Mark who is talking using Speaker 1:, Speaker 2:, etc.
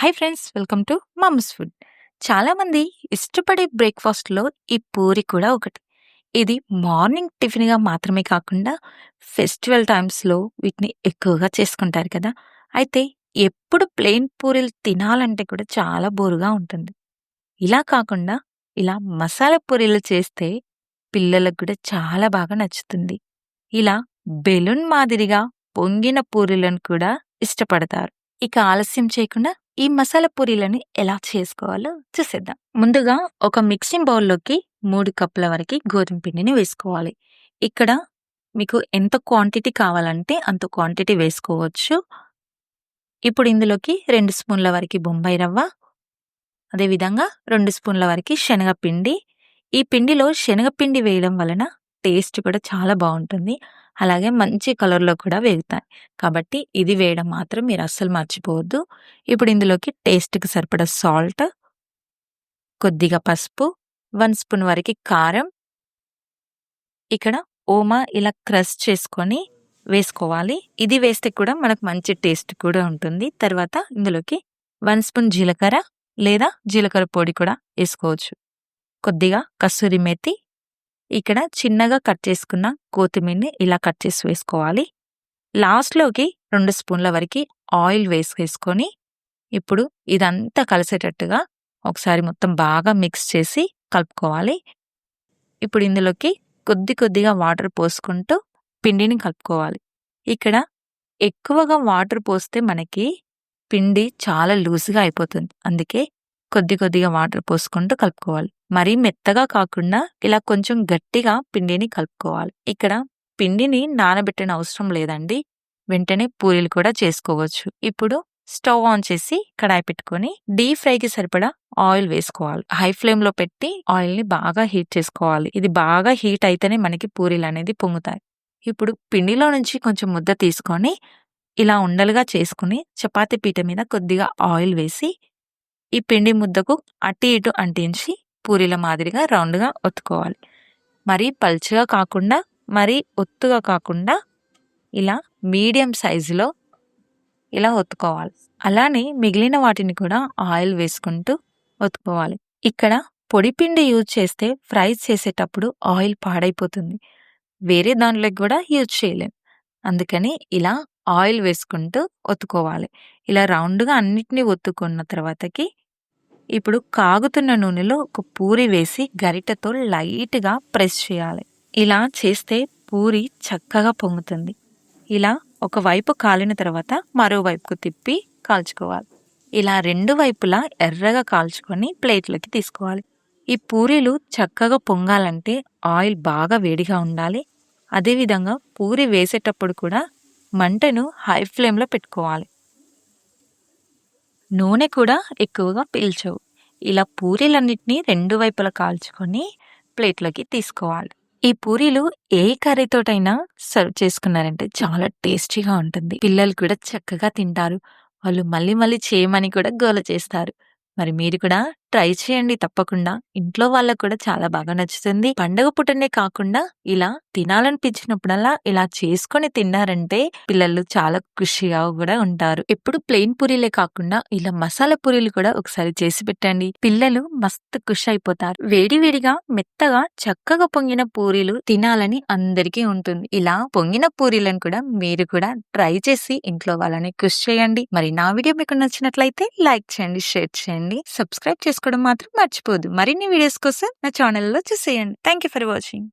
Speaker 1: hi friends welcome to mum's food చాలామంది ఇష్టపడే బ్రేక్ఫాస్ట్లో ఈ పూరి కూడా ఒకటి ఇది మార్నింగ్ టిఫిన్గా మాత్రమే కాకుండా ఫెస్టివల్ టైమ్స్లో వీటిని ఎక్కువగా చేసుకుంటారు కదా అయితే ఎప్పుడు ప్లెయిన్ పూరీలు తినాలంటే కూడా చాలా బోరుగా ఉంటుంది ఇలా కాకుండా ఇలా మసాలా పూరీలు చేస్తే పిల్లలకు కూడా చాలా బాగా నచ్చుతుంది ఇలా బెలూన్ మాదిరిగా పొంగిన పూరీలను కూడా ఇష్టపడతారు ఇక ఆలస్యం చేయకుండా ఈ మసాలా పూరీలను ఎలా చేసుకోవాలో చూసేద్దాం ముందుగా ఒక మిక్సింగ్ బౌల్లోకి మూడు కప్పుల వరకు గోధుమ పిండిని వేసుకోవాలి ఇక్కడ మీకు ఎంత క్వాంటిటీ కావాలంటే అంత క్వాంటిటీ వేసుకోవచ్చు ఇప్పుడు ఇందులోకి రెండు స్పూన్ల వరకు బొంబాయి రవ్వ అదేవిధంగా రెండు స్పూన్ల వరకు శనగపిండి ఈ పిండిలో శనగపిండి వేయడం వలన టేస్ట్ కూడా చాలా బాగుంటుంది అలాగే మంచి కలర్లో కూడా వేగుతాయి కాబట్టి ఇది వేయడం మాత్రం మీరు అస్సలు మర్చిపోవద్దు ఇప్పుడు ఇందులోకి టేస్ట్కి సరిపడ సాల్ట్ కొద్దిగా పసుపు వన్ స్పూన్ వరకు కారం ఇక్కడ ఓమా ఇలా క్రష్ చేసుకొని వేసుకోవాలి ఇది వేస్తే కూడా మనకు మంచి టేస్ట్ కూడా ఉంటుంది తర్వాత ఇందులోకి వన్ స్పూన్ జీలకర్ర లేదా జీలకర్ర పొడి కూడా వేసుకోవచ్చు కొద్దిగా కస్తూరి మెతి ఇక్కడ చిన్నగా కట్ చేసుకున్న కొత్తిమీరని ఇలా కట్ చేసి వేసుకోవాలి లాస్ట్లోకి రెండు స్పూన్ల వరకు ఆయిల్ వేసుకొని ఇప్పుడు ఇదంతా కలిసేటట్టుగా ఒకసారి మొత్తం బాగా మిక్స్ చేసి కలుపుకోవాలి ఇప్పుడు ఇందులోకి కొద్ది కొద్దిగా వాటర్ పోసుకుంటూ పిండిని కలుపుకోవాలి ఇక్కడ ఎక్కువగా వాటర్ పోస్తే మనకి పిండి చాలా లూజ్గా అయిపోతుంది అందుకే కొద్ది కొద్దిగా వాటర్ పోసుకుంటూ కలుపుకోవాలి మరీ మెత్తగా కాకుండా ఇలా కొంచెం గట్టిగా పిండిని కలుపుకోవాలి ఇక్కడ పిండిని నానబెట్టిన అవసరం లేదండి వెంటనే పూరీలు కూడా చేసుకోవచ్చు ఇప్పుడు స్టవ్ ఆన్ చేసి కడాయి పెట్టుకొని డీప్ ఫ్రైకి సరిపడా ఆయిల్ వేసుకోవాలి హై ఫ్లేమ్ లో పెట్టి ఆయిల్ ని బాగా హీట్ చేసుకోవాలి ఇది బాగా హీట్ అయితేనే మనకి పూరీలు అనేది పొంగుతాయి ఇప్పుడు పిండిలో నుంచి కొంచెం ముద్ద తీసుకొని ఇలా ఉండలుగా చేసుకుని చపాతి పీట మీద కొద్దిగా ఆయిల్ వేసి ఈ పిండి ముద్దకు అటు ఇటు అంటించి పూరీల మాదిరిగా రౌండ్గా ఒత్తుకోవాలి మరీ పల్చగా కాకుండా మరీ ఒత్తుగా కాకుండా ఇలా మీడియం సైజులో ఇలా ఒత్తుకోవాలి అలానే మిగిలిన వాటిని కూడా ఆయిల్ వేసుకుంటూ ఒత్తుకోవాలి ఇక్కడ పొడిపిండి యూజ్ చేస్తే ఫ్రైస్ చేసేటప్పుడు ఆయిల్ పాడైపోతుంది వేరే దానిలోకి కూడా యూజ్ చేయలేం అందుకని ఇలా ఆయిల్ వేసుకుంటూ ఒత్తుకోవాలి ఇలా రౌండ్గా అన్నిటినీ ఒత్తుకున్న తర్వాతకి ఇప్పుడు కాగుతున్న నూనెలో ఒక పూరి వేసి గరిటతో లైట్గా ప్రెస్ చేయాలి ఇలా చేస్తే పూరి చక్కగా పొంగుతుంది ఇలా ఒకవైపు కాలిన తర్వాత మరోవైపుకు తిప్పి కాల్చుకోవాలి ఇలా రెండు వైపులా ఎర్రగా కాల్చుకొని ప్లేట్లోకి తీసుకోవాలి ఈ పూరీలు చక్కగా పొంగాలంటే ఆయిల్ బాగా వేడిగా ఉండాలి అదేవిధంగా పూరి వేసేటప్పుడు కూడా మంటను హై ఫ్లేమ్లో పెట్టుకోవాలి నూనె కూడా ఎక్కువగా పీల్చవు ఇలా పూరీలన్నిటినీ రెండు వైపులా కాల్చుకొని ప్లేట్లోకి తీసుకోవాలి ఈ పూరీలు ఏ కర్రీతోటైనా సర్వ్ చేసుకున్నారంటే చాలా టేస్టీగా ఉంటుంది పిల్లలు కూడా చక్కగా తింటారు వాళ్ళు మళ్ళీ మళ్ళీ చేయమని కూడా గోల చేస్తారు మరి మీరు కూడా ట్రై చేయండి తప్పకుండా ఇంట్లో వాళ్ళకు కూడా చాలా బాగా నచ్చుతుంది పండగ పుట్టనే కాకుండా ఇలా తినాలనిపించినప్పుడల్లా ఇలా చేసుకొని తిన్నారంటే పిల్లలు చాలా ఖుషిగా కూడా ఉంటారు ఎప్పుడు ప్లెయిన్ పూరీలే కాకుండా ఇలా మసాలా పూరీలు కూడా ఒకసారి చేసి పెట్టండి పిల్లలు మస్తు ఖుషి అయిపోతారు వేడివేడిగా మెత్తగా చక్కగా పొంగిన పూరీలు తినాలని అందరికీ ఉంటుంది ఇలా పొంగిన పూరీలను కూడా మీరు కూడా ట్రై చేసి ఇంట్లో వాళ్ళని కృషి చేయండి మరి నా వీడియో మీకు నచ్చినట్లయితే లైక్ చేయండి షేర్ చేయండి సబ్స్క్రైబ్ చేసుకోండి చేసుకోవడం మాత్రం మర్చిపోదు మరిన్ని వీడియోస్ కోసం నా ఛానల్లో చూసేయండి థ్యాంక్ యూ ఫర్ వాచింగ్